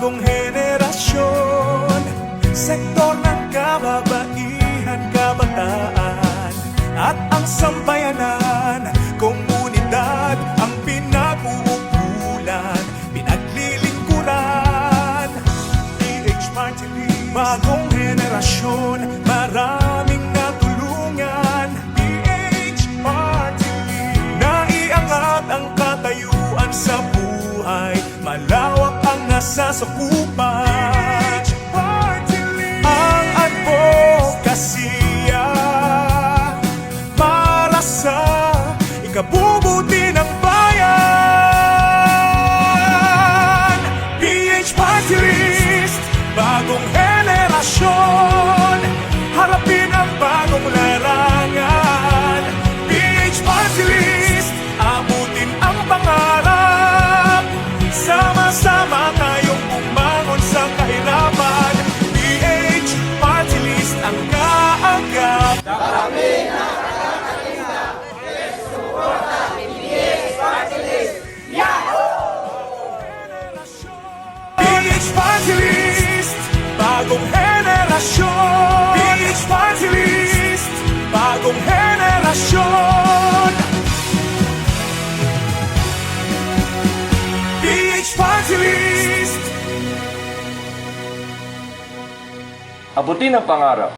Bagong henerasyon. Sektor ng kababaihan, kabataan At ang sambayanan. Komunidad ang pinag-uukulan Pinaglilingkuran. PH Party List Bagong henerasyon Maraming nasasakupan Party List Ang advokasya Para sa ikabubuti ng bayan. PH Party List Bagong PH Party List Abutin ang pangarap.